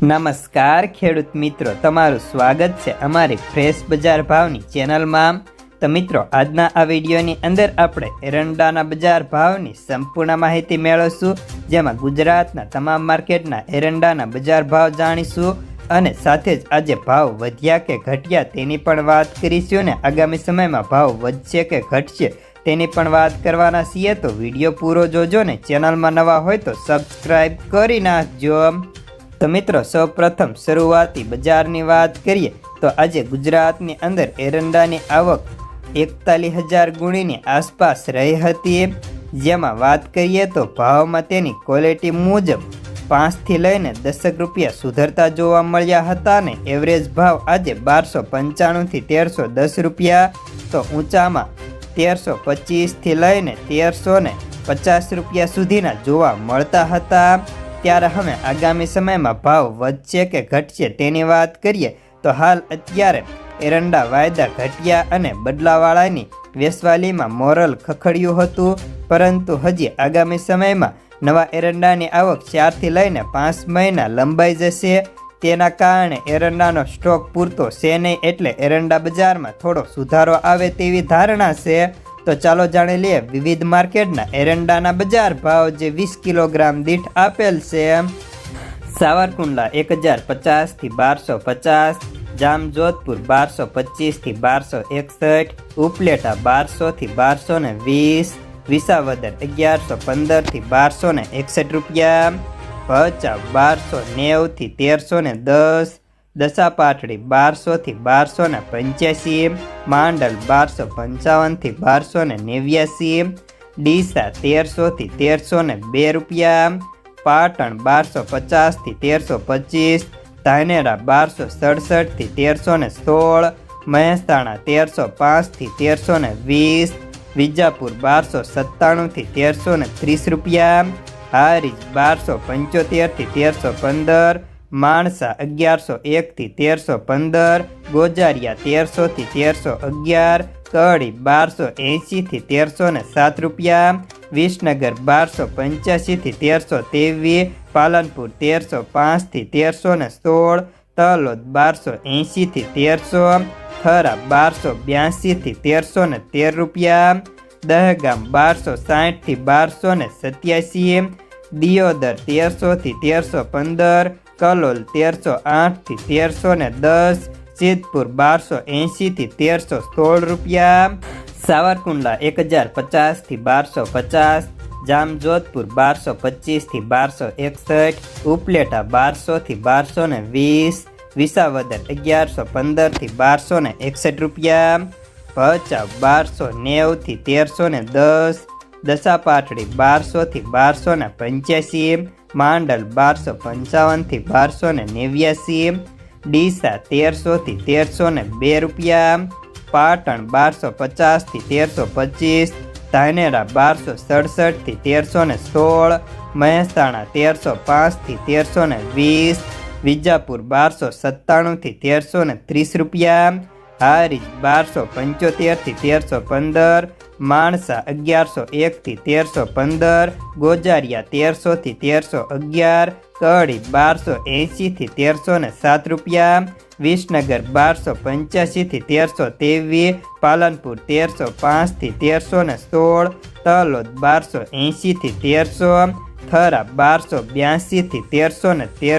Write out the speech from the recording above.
નમસ્કાર, ખેડૂત મિત્રો. તમારું સ્વાગત છે અમારી ફ્રેશ બજાર ભાવની ચેનલમાં. તો મિત્રો, આજના આ વિડીયોની અંદર આપણે એરંડાના બજાર ભાવની સંપૂર્ણ માહિતી મેળવશું, જેમાં ગુજરાતના તમામ માર્કેટના એરંડાના બજાર ભાવ જાણીશું અને સાથે જ આજે ભાવ વધ્યા કે ઘટ્યા તેની પણ વાત કરીશું ને આગામી સમયમાં ભાવ વધશે કે ઘટશે તેની પણ વાત કરવાના છીએ. તો વીડિયો પૂરો જોજો ને ચેનલમાં નવા હોય તો સબસ્ક્રાઈબ કરી નાખજો. તો મિત્રો, સૌપ્રથમ શરૂઆતી બજારની વાત કરીએ, તો આજે ગુજરાતની અંદર એરંડાની આવક એકતાલીસ હજાર ગુણીની આસપાસ રહી હતી જેમાં વાત કરીએ તો ભાવમાં તેની ક્વોલિટી મુજબ પાંચથી લઈને દસક રૂપિયા સુધરતા જોવા મળ્યા હતા ને એવરેજ ભાવ આજે બારસો પંચાણુંથી તેરસો દસ રૂપિયા, તો ઊંચામાં તેરસો પચીસથી લઈને તેરસો ને પચાસ રૂપિયા સુધીના જોવા મળતા હતા. ત્યારે હવે આગામી સમયમાં ભાવ વધશે કે ઘટશે તેની વાત કરીએ, તો હાલ અત્યારે એરંડા, વાયદા, ઘટ્યા અને બદલાવાળાની વેસવાલીમાં મોરલ ખખડ્યું હતું, પરંતુ હજી આગામી સમયમાં નવા એરંડાની આવક ચારથી લઈને પાંચ મહિના લંબાઈ જશે. તેના કારણે એરંડાનો સ્ટોક પૂરતો છે નહીં એટલે એરંડા બજારમાં થોડો સુધારો આવે તેવી ધારણા છે. તો ચાલો જાણી લઈએ વિવિધ માર્કેટના એરંડાના બજાર ભાવ જે વીસ કિલોગ્રામ દીઠ આપેલ છે. સાવરકુંડલા એક હજાર પચાસથી બારસો પચાસ, જામજોધપુર બારસો પચીસથી બારસો એકસઠ, ઉપલેટા બારસોથી બારસો ને વીસ, વિસાવદર અગિયારસો પંદરથી બારસો ને એકસઠ રૂપિયા, ભચાઉ બારસો નેવથી તેરસો ને દસ દસાપાટડી બારસોથી બારસો ને પંચ્યાસી માંડલ બારસો પંચાવનથી બારસો ને નેવ્યાસી ડીસા તેરસોથી તેરસો ને બે રૂપિયા પાટણ બારસો પચાસથી તેરસો પચીસ, ધાનેરા બારસો સડસઠથી તેરસો ને સોળ, મહેસાણા તેરસો પાંચથી તેરસો ને વીસ, વિજાપુર બારસો સત્તાણુંથી તેરસો ને ત્રીસ રૂપિયા હારીજ બારસો પંચોતેરથી તેરસો પંદર માણસા અગિયારસો એકથી તેરસો પંદર, ગોજારિયા તેરસોથી તેરસો અગિયાર કડી બારસો એંશીથી તેરસો ને સાત રૂપિયા, વિસનગર બારસો પંચ્યાસીથી તેરસો ત્રેવીસ, પાલનપુર તેરસો પાંચથી તેરસો ને સોળ, તલોદ બારસો એંશીથી તેરસો, થરા બારસો બ્યાસીથી તેરસો ને તેર રૂપિયા, દહેગામ બારસો સાઠથી બારસો ને સત્યાસી, દિયોદર તેરસોથી તેરસો પંદર કલોલ તેરસો આઠથી તેરસો ને દસ, સિદ્ધપુર બારસો એંશીથી તેરસો સોળ રૂપિયા, સાવરકુંડલા એક હજાર પચાસથી બારસો પચાસ, જામજોધપુર બારસો પચીસથી બારસો એકસઠ, ઉપલેટા બારસોથી બારસો ને વીસ, વિસાવદર અગિયારસો પંદરથી બારસો ને એકસઠ રૂપિયા, ભચાઉ બારસો નેવથી તેરસો ને દસ દશાપાટડી બારસોથી બારસો ને પંચ્યાસી માંડલ બારસો પંચાવનથી બારસો ને નેવ્યાસી, ડીસા તેરસોથી તેરસો ને બે રૂપિયા, પાટણ બારસો પચાસથી તેરસો પચીસ, ધાનેરા બારસો સડસઠથી તેરસો ને સોળ, મહેસાણા તેરસો પાંચથી તેરસો ને વીસ, વિજાપુર બારસો સત્તાણુંથી તેરસો ને ત્રીસ રૂપિયા, હારીજ બારસો પંચોતેરથી તેરસો પંદર માણસા અગિયારસો એકથી તેરસો પંદર, ગોજારિયા તેરસોથી તેરસો અગિયાર, કડી બારસો એંશીથી તેરસો ને સાત રૂપિયા, વિસનગર બારસો પંચ્યાસીથી તેરસો ત્રેવીસ, પાલનપુર તેરસો પાંચથી તેરસો ને સોળ, તલોદ બારસો એંશીથી તેરસો, થરા બારસો બ્યાસીથી તેરસો ને તેર